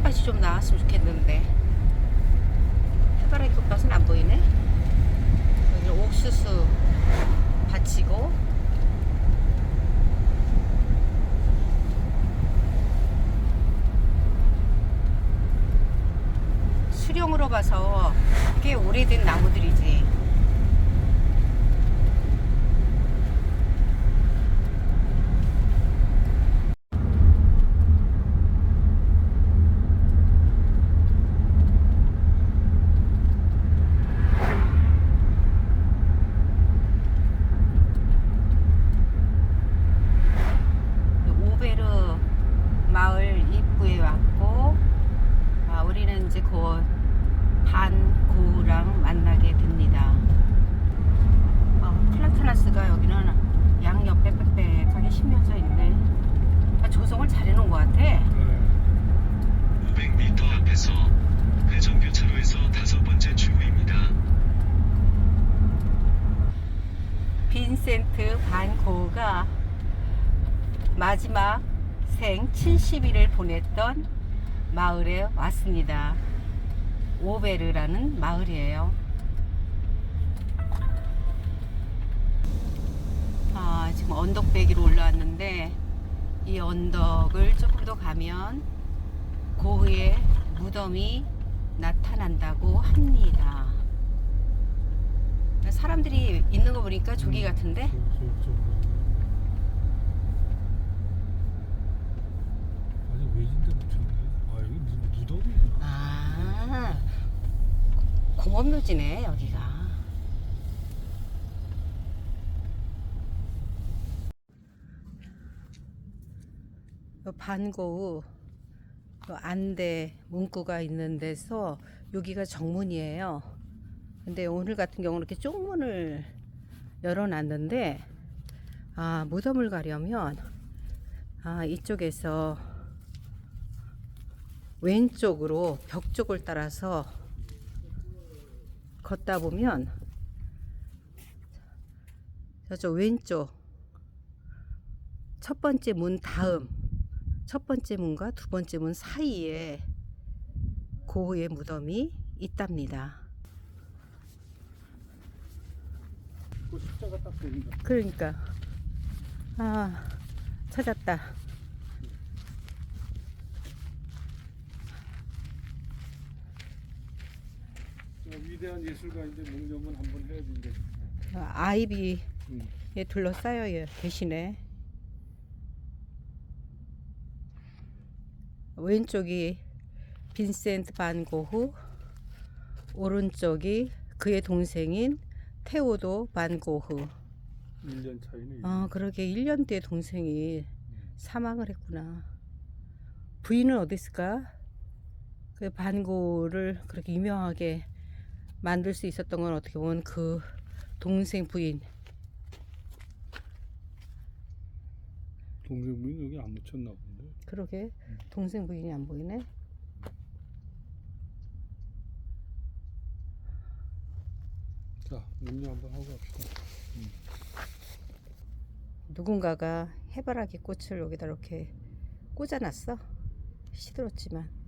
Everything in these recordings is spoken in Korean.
꽃밭이 좀 나왔으면 좋겠는데. 해바라기 꽃밭은 안 보이네. 여기는 옥수수 밭이고. 수령으로 봐서 꽤 오래된 나무들이지 오베르 마을 입구에 왔고 아, 우리는 이제 곧 반고랑 만나게 됩니다. 어, 플라타나스가 여기는 양옆에 빽빽하게 심겨져 있네. 아, 조성을 잘 해놓은 것 같아. 500m 앞에서 회전교차로에서 다섯 번째 출구입니다. 빈센트 반 고흐가 마지막 생 70일을 보냈던 마을에 왔습니다. 오베르라는 마을이에요. 아, 지금 언덕배기로 올라왔는데 이 언덕을 조금 더 가면 고흐의 무덤이 나타난다고 합니다. 사람들이 있는 거 보니까 조기 같은데? 아니 외진데 붙였네. 아 여기 무슨 무덤이야? 아, 공업묘지네, 여기가. 요 반고우 요 안대 문구가 있는 데서 여기가 정문이에요. 근데 오늘 같은 경우는 이렇게 쪽문을 열어놨는데 아 무덤을 가려면 아 이쪽에서 왼쪽으로 벽 쪽을 따라서 걷다 보면 저쪽 왼쪽 첫 번째 문 다음 첫 번째 문과 두 번째 문 사이에 고흐의 무덤이 있답니다. 그. 그러니까 아 찾았다. 저 위대한 예술가인데 묵념은 한번 해야 된대. 아, 아이비에 응. 둘러싸여 계시네. 왼쪽이 빈센트 반 고흐, 오른쪽이 그의 동생인 테오도 반 고흐. 1년 차이네. 아, 그러게 1년 뒤에 동생이 사망을 했구나. 부인은 어디 있을까? 그 반고를 그렇게 유명하게 만들 수 있었던 건 어떻게 보면 그 동생 부인. 동생분이 여기 안 묻혔나 본데. 그러게 동생 부인이 안 보이네. 자, 묵념 한번 하고 갑시다. 누군가가 해바라기 꽃을 여기다 이렇게 꽂아놨어. 시들었지만.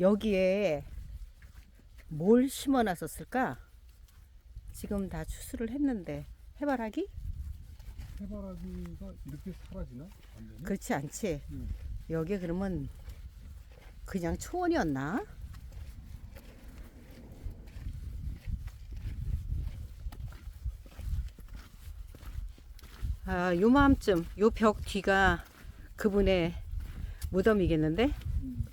여기에 뭘 심어 놨었을까? 지금 다 추수를 했는데 해바라기? 해바라기가 이렇게 사라지나? 그렇지 않지. 응. 여기 그러면 그냥 초원이었나? 아, 요맘쯤 요 벽 뒤가 그분의 무덤이겠는데? 음.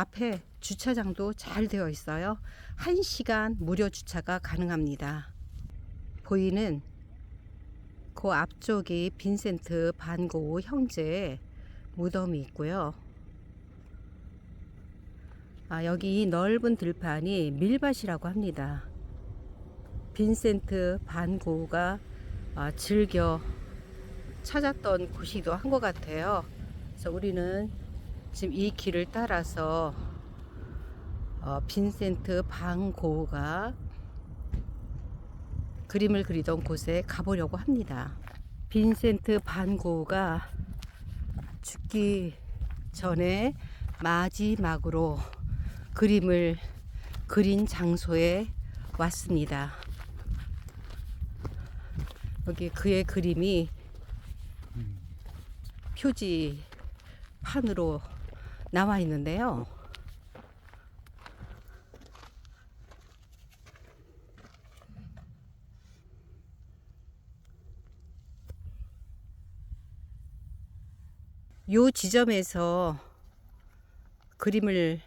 앞에 주차장도 잘 되어 있어요. 1시간 무료 주차가 가능합니다. 보이는 그 앞쪽이 빈센트 반고 형제 무덤이 있고요. 아, 여기 이 넓은 들판이 밀밭이라고 합니다. 빈센트 반고가 아, 즐겨 찾았던 곳이기도 한 것 같아요. 그래서 우리는 지금 이 길을 따라서 어, 빈센트 반고가 그림을 그리던 곳에 가보려고 합니다. 빈센트 반고가 죽기 전에 마지막으로 그림을 그린 장소에 왔습니다. 여기 그의 그림이 음. 표지 판으로 나와 있는데요. 요 지점에서 그림을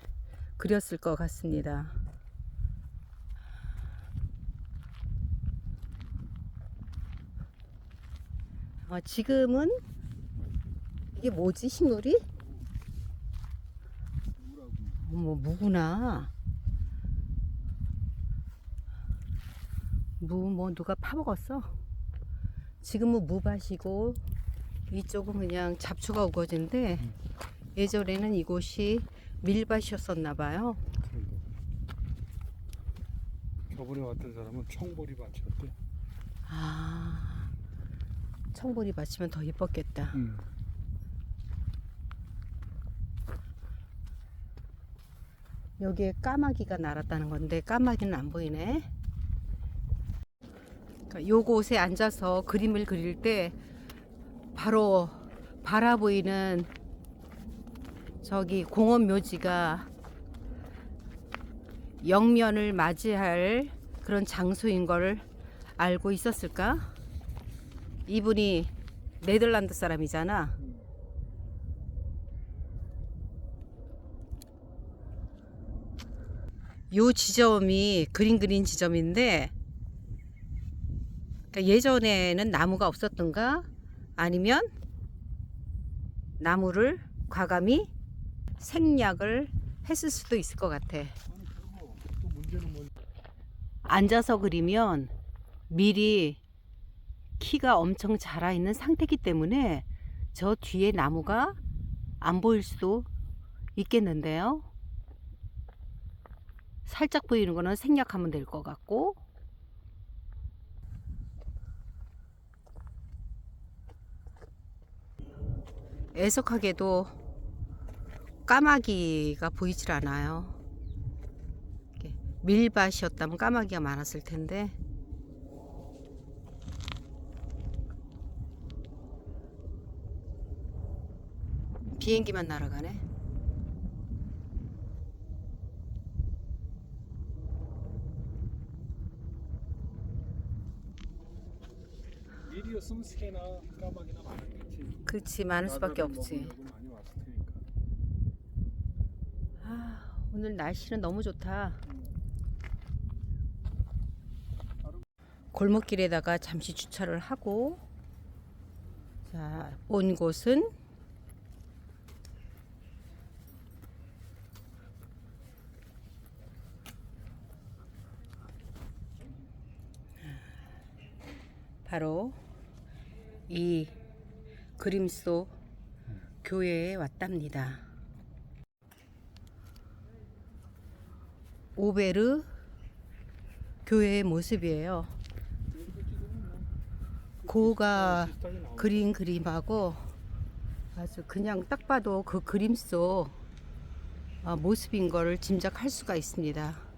그렸을 것 같습니다. 어, 지금은 이게 뭐지 식물이? 어머 무구나. 무 뭐 누가 파먹었어? 지금은 무밭이고 이쪽은 그냥 잡초가 우거진데 예전에는 이곳이 밀밭이었었나 봐요. 보다. 저번에 왔던 사람은 청보리 밭이었대. 아 청보리 밭이면 더 예뻤겠다. 음. 여기에 까마귀가 날았다는 건데 까마귀는 안 보이네. 그러니까 요곳에 앉아서 그림을 그릴 때 바로 바라보이는 저기 공원 묘지가 영면을 맞이할 그런 장소인 걸 알고 있었을까? 이분이 네덜란드 사람이잖아. 요 지점이 그림 그린 지점인데 그러니까 예전에는 나무가 없었던가 아니면 나무를 과감히 생략을 했을 수도 있을 것 같아. 앉아서 그리면 미리 키가 엄청 자라 있는 상태이기 때문에 저 뒤에 나무가 안 보일 수도 있겠는데요. 살짝 보이는 거는 생략하면 될 것 같고 애석하게도 까마귀가 보이질 않아요. 밀밭이었다면 까마귀가 많았을 텐데 비행기만 날아가네. 일이었으면 새나 까마귀나 많았겠지. 그렇지 많을 수밖에 없지. 먹으려고 많이 왔을 테니까. 아, 오늘 날씨는 너무 좋다. 골목길에다가 잠시 주차를 하고 자, 온 곳은 바로 이 그림 속 교회에 왔답니다. 오베르 교회의 모습이에요. 고가. 그린 그림하고 아주 그냥 딱 봐도 그 그림 속 어, 모습인 거를 짐작할 수가 있습니다.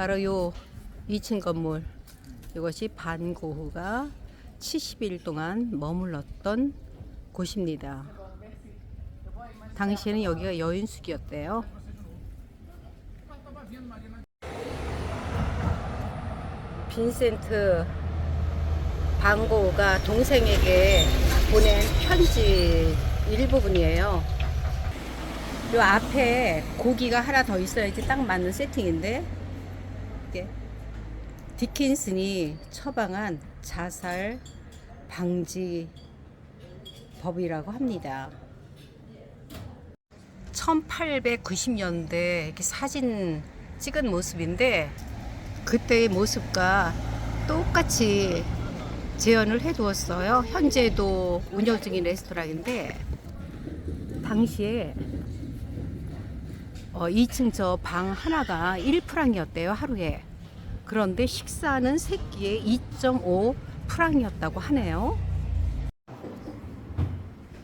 바로 요 2층 건물 이것이 반고흐가 70일 동안 머물렀던 곳입니다. 당시에는 여기가 여인숙이었대요. 빈센트 반고흐가 동생에게 보낸 편지 일부분이에요. 요 앞에 고기가 하나 더 있어야지 딱 맞는 세팅인데 디킨슨이 처방한 자살 방지 법이라고 합니다. 1890년대 이렇게 사진 찍은 모습인데 그때의 모습과 똑같이 재현을 해두었어요. 현재도 운영 중인 레스토랑인데 당시에 어, 2층 저 방 하나가 1프랑이었대요 하루에. 그런데 식사는 세 끼에 2.5 프랑이었다고 하네요.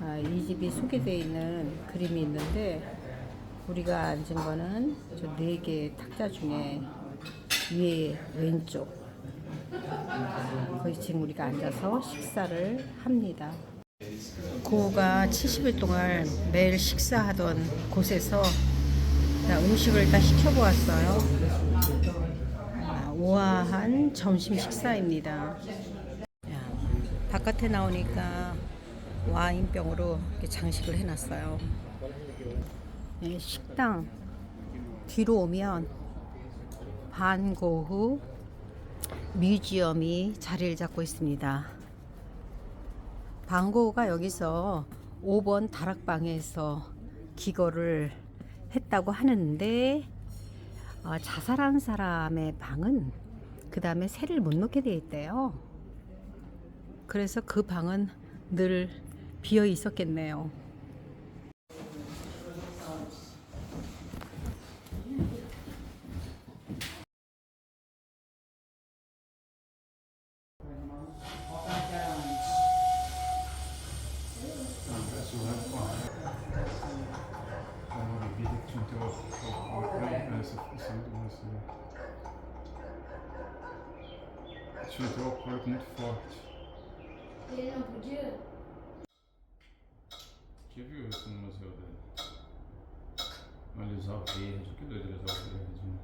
아, 이 집이 소개되어 있는 그림이 있는데 우리가 앉은 거는 저 네 개의 탁자 중에 위에 왼쪽 거기 지금 우리가 앉아서 식사를 합니다. 고가 70일 동안 매일 식사하던 곳에서 자, 음식을 일단 시켜보았어요. 아, 우아한 점심 식사입니다. 야, 바깥에 나오니까 와인병으로 장식을 해놨어요. 네, 식당 뒤로 오면 반고흐 뮤지엄이 자리를 잡고 있습니다. 반고흐가 여기서 5번 다락방에서 기거를 했다고 하는데 어, 자살한 사람의 방은 그 다음에 새를 못 놓게 돼 있대요. 그래서 그 방은 늘 비어 있었겠네요. Viu isso no museu dele? Olha, lisal verde, que doido lisal verde, né?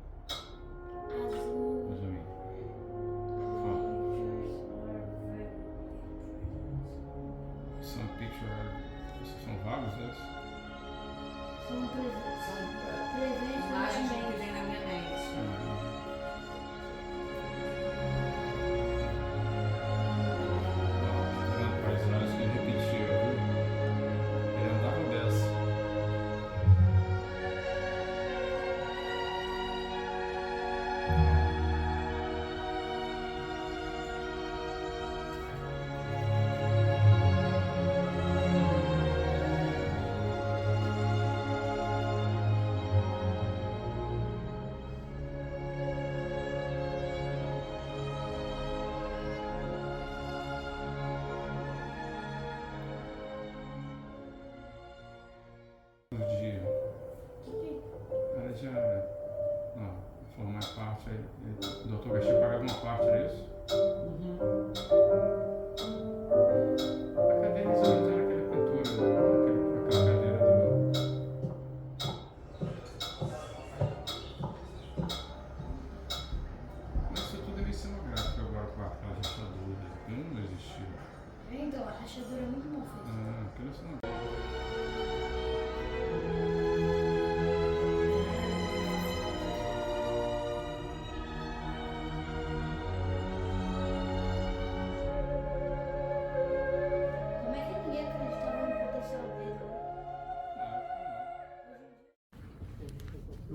Parte aí. O doutor Garcia pagava uma parte, era isso?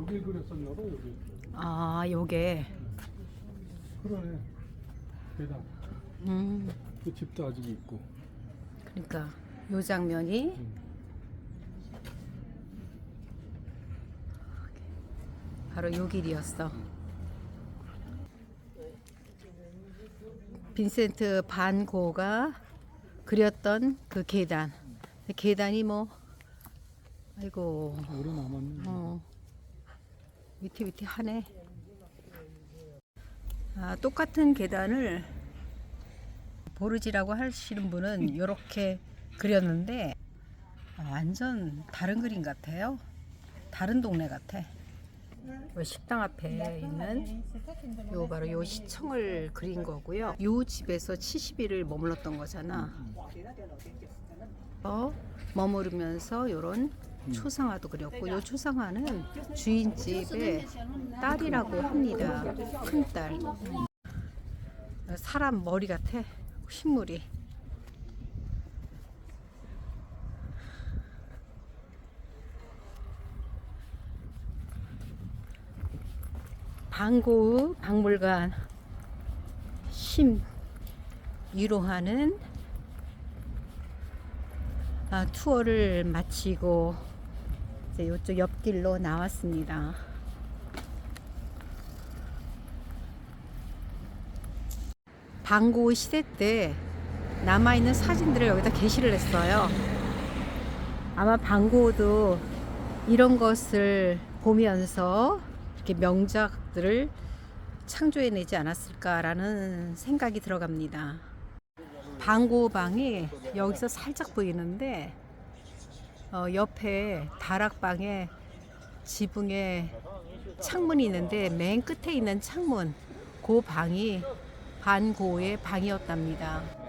여기 그랬었나 봐 여기 아, 요게. 그러네. 계단 음, 그 집도 아직 있고. 그러니까 요 장면이. 바로 요 길이었어. 빈센트 반 고가 그렸던 그 계단. 계단이 뭐 아이고. 오래 남았네. 어 위태위태하네. 아, 똑같은 계단을 보르지라고 하시는 분은 이렇게 그렸는데 아, 완전 다른 그림 같아요. 다른 동네 같아. 요 식당 앞에 있는 요 바로 요 시청을 그린 거고요. 요 집에서 70일을 머물렀던 거잖아. 어, 머무르면서 요런 초상화도 그렸고 요 초상화는 주인집의 딸이라고 합니다. 큰 딸. 사람 머리 같아. 흰물이. 방고의 박물관 심 위로하는 아, 투어를 마치고 이제 이쪽 옆길로 나왔습니다. 방고 시대 때 남아있는 사진들을 여기다 게시를 했어요. 아마 방고도 이런 것을 보면서 이렇게 명작들을 창조해내지 않았을까라는 생각이 들어갑니다. 방고방이 여기서 살짝 보이는데 어, 옆에 다락방에 지붕에 창문이 있는데 맨 끝에 있는 창문 그 방이 반고의 방이었답니다.